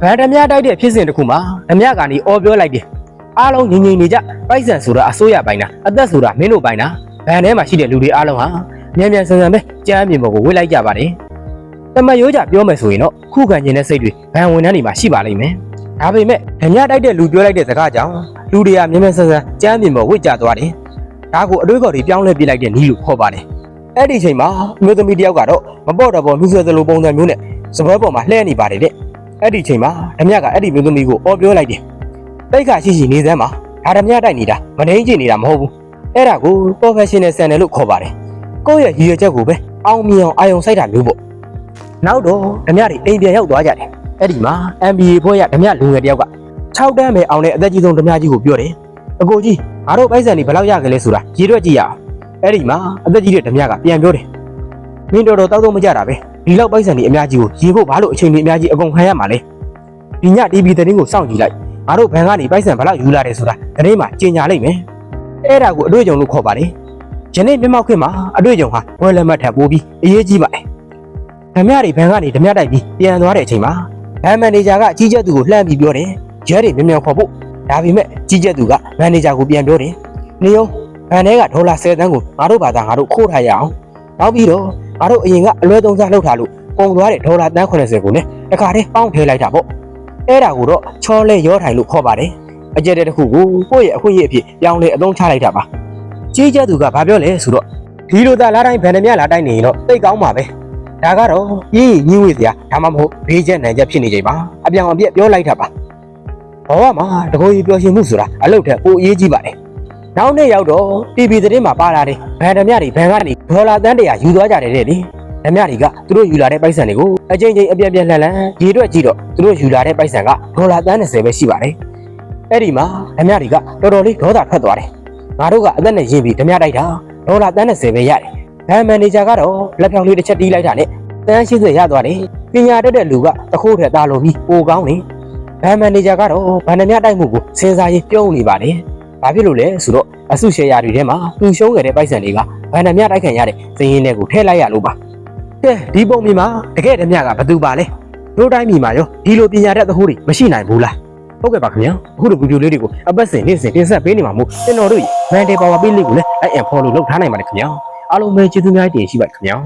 ဗန်ဓမြတိုက်တဲ့ဖြစ်စဉ်တစ်ခုမှာဓမြကနေအော်ပြောလိုက်တယ်အားလုံးငြိမ်ငြိမ်နေကြပိုက်ဆံဆိုတာအစိုးရပိုင်းတာအသက်ဆိုတာမင်းတို့ပိုင်းတာဗန်ထဲမှာရှိတဲ့လူတွေအားလုံးဟာမြန်မြန်ဆန်ဆန်ပဲကြမ်းမြေပေါ်ကိုဝေ့လိုက်ကြပါတယ်တမတ်ရိုးကြပြောမယ်ဆိုရင်တော့ခုခံခြင်းတဲ့စိတ်တွေဗန်ဝန်ထမ်းတွေမှာရှိပါလိမ့်မယ်ဒါပေမဲ့ဓမြတိုက်တဲ့လူပြောလိုက်တဲ့စကားကြောင့်လူတွေကမြန်မြန်ဆန်ဆန်ကြမ်းမြေပေါ်ဝေ့ကြသွားတယ်ဒါကိုအတွေးခေါ်တွေပြောင်းလဲပြလိုက်တဲ့နည်းလို့ခေါ်ပါတယ်အဲ့ဒီအချိန်မှာအမျိုးသမီးတစ်ယောက်ကတော့မပေါ့တော့ပေါ်မြူဆွဲသလိုပုံစံမျိုးနဲ့စပွဲပေါ်မှာလှည့်နေပါတယ်တဲ့ အဲ့ဒီချိန်မှာဓမြကအဲ့ဒီမျိုးသမီးကိုအော်ပြောလိုက်တယ်။တိတ်ခါရှိရှိနေစမ်းမှာဒါဓမြတိုက်နေတာမနှိမ့်ချင်နေတာမဟုတ်ဘူး။အဲ့ဒါကို professional channel လို့ခေါ်ပါတယ်။ကိုယ့်ရဲ့ရည်ရွယ်ချက်ကိုပဲအောင်မြင်အောင်အာရုံစိုက်တာမျိုးပေါ့။နောက်တော့ဓမြတွေအိမ်ပြန်ရောက်သွားကြတယ်။အဲ့ဒီမှာ MBA ဘွဲ့ရဓမြလူငယ်တယောက်က6တန်းပဲအောင်တဲ့အသက်ကြီးဆုံးဓမြကြီးကိုပြောတယ်။အကိုကြီးငါတို့ပိုက်ဆံတွေဘယ်လောက်ရကြလဲဆိုတာရည်ရွယ်ကြည့်ရအောင်။အဲ့ဒီမှာအသက်ကြီးတဲ့ဓမြကပြန်ပြောတယ်။မင်းတော်တော်တောက်တော့မကြတာပဲ။ ဒီလောက်ပိုက်ဆံတွေအများကြီးကိုရေဖို့ဘာလို့အချိန်တွေအများကြီးအကုန်ခံရမှာလဲ။ဒီည TV သတင်းကိုစောင့်ကြည့်လိုက်ငါတို့ဘန်ကနေပိုက်ဆံဘယ်လောက်ယူလာတယ်ဆိုတာသတင်းမှာကြေညာလိုက်မယ်အဲ့ဒါကိုအတွေ့အကြုံလို့ခေါ်ပါတယ်ယနေ့မျက်မှောက်ခွင့်မှာအတွေ့အကြုံဟာဝယ်လက်မှတ်ထပ်ပိုးပြီးအရေးကြီးပါတယ်ဓမြတွေဘန်ကနေဓမြတိုက်ပြီးပြန်သွားတဲ့အချိန်မှာဘန်မန်နေဂျာကကြီးကျက်သူကိုလှမ်းပြီးပြောတယ်ရဲတွေမြန်မြန်ခေါ်ဖို့ဒါပေမဲ့ကြီးကျက်သူကမန်နေဂျာကိုပြန်ပြောတယ်နေအောင်ဘန်ထဲကဒေါ်လာ10သန်းကိုငါတို့ဘာသာငါတို့ခိုးထားရအောင်နောက်ပြီးတော့ ငါတို့အရင်ကအလွဲသုံးစားလုပ်ထားလို့ကုန်သွားတဲ့ဒေါ်လာတန်း80ကိုလည်းတခါတည်းပေါင်းထည့်လိုက်တာပေါ့အဲ့ဒါကိုတော့ချောလဲရောထိုင်လို့ခေါ်ပါတယ်အကျက်တဲ့တစ်ခုကိုကိုယ့်ရဲ့အခွင့်အရေးအဖြစ်ပြောင်းလဲအသုံးချလိုက်တာပါကြီးကျက်သူကဘာပြောလဲဆိုတော့ဒီလိုသာလာတိုင်းဗန်ဒမြလာတိုင်းနေရင်တော့တိတ်ကောင်းပါပဲဒါကတော့ရင်းရင်းဝေးစရာဒါမှမဟုတ်ဘေးချက်နံချက်ဖြစ်နေကြပါအပြောင်အပြက်ပြောလိုက်တာပါဘဝမှာတကိုယ်ကြီးပျော်ရွှင်မှုဆိုတာအလုပ်ထက်ပိုအရေးကြီးပါတယ် နောက်နေ့ရောက်တော့ TV သတင်းမှာပါလာတယ်ဗန်ဒမြတွေဘန်ကနေဒေါ်လာတန်းတရာယူသွားကြတယ်တဲ့လေဓမြတွေကသူတို့ယူလာတဲ့ပိုက်ဆံတွေကိုအချင်းချင်းအပြက်ပြက်လှန်လှန်ရေတွက်ကြည့်တော့သူတို့ယူလာတဲ့ပိုက်ဆံကဒေါ်လာတန်း30ပဲရှိပါတယ်။အဲ့ဒီမှာဓမြတွေကတော်တော်လေးဒေါသထွက်သွားတယ်။ငါတို့ကအသက်နဲ့ရင်းပြီးဓမြတိုက်တာဒေါ်လာတန်း30ပဲရတယ်။ဘန်မန်နေဂျာကတော့လက်ဖြောင်လေးတစ်ချက်တီးလိုက်တာနဲ့တန်း80ရသွားတယ်။ပညာတတ်တဲ့လူကတခိုးထက်သားလို့ပြီးပိုကောင်းနေ။ဘန်မန်နေဂျာကတော့ဗန်ဓမြတိုက်မှုကိုစဉ်းစားရင်းပြုံးနေပါတယ်။ ဘာဖြစ်လို့လဲဆိုတော့အစုရှယ်ယာတွေထဲမှာသူရှုံးခဲ့တဲ့ပိုက်ဆံတွေကဗန်ဓမြတိုက်ခံရတဲ့ဇင်းရင်းတွေကိုထည့်လိုက်ရလို့ပါ။ကဲဒီပုံမြင်မှာတကယ်တည်းမြကဘသူပါလဲတို့တိုင်းမြင်မှာရောဒီလိုပညာတတ်သဟိုးတွေမရှိနိုင်ဘူးလားဟုတ်ကဲ့ပါခင်ဗျာအခုလိုဗီဒီယိုလေးတွေကိုအပတ်စဉ်နေ့စဉ်တင်ဆက်ပေးနေမှာမို့ကျွန်တော်တို့ Monday Power Page လေးကိုလည်း like and follow လုပ်ထားနိုင်ပါတယ်ခင်ဗျာအားလုံးပဲကျေးဇူးများတင်ရှိပါခင်ဗျာ